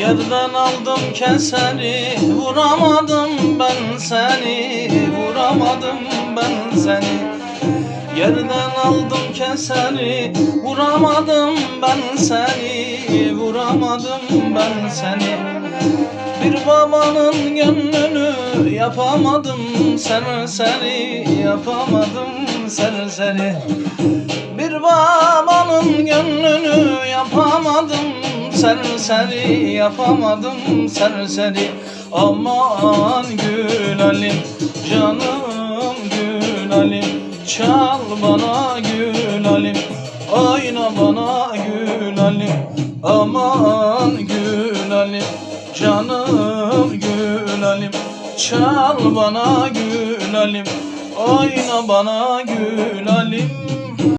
Yerden aldım keseni Vuramadım ben seni Vuramadım ben seni. Yerden aldım keseni Vuramadım ben seni Vuramadım ben seni. Bir babanın gönlünü Yapamadım serseri Yapamadım serseri serseri yapamadım serseri. Aman gül alim canım gül alim çal bana gül alim oyna bana gül alim aman gül alim canım gül alim çal bana gül alim oyna bana gül alim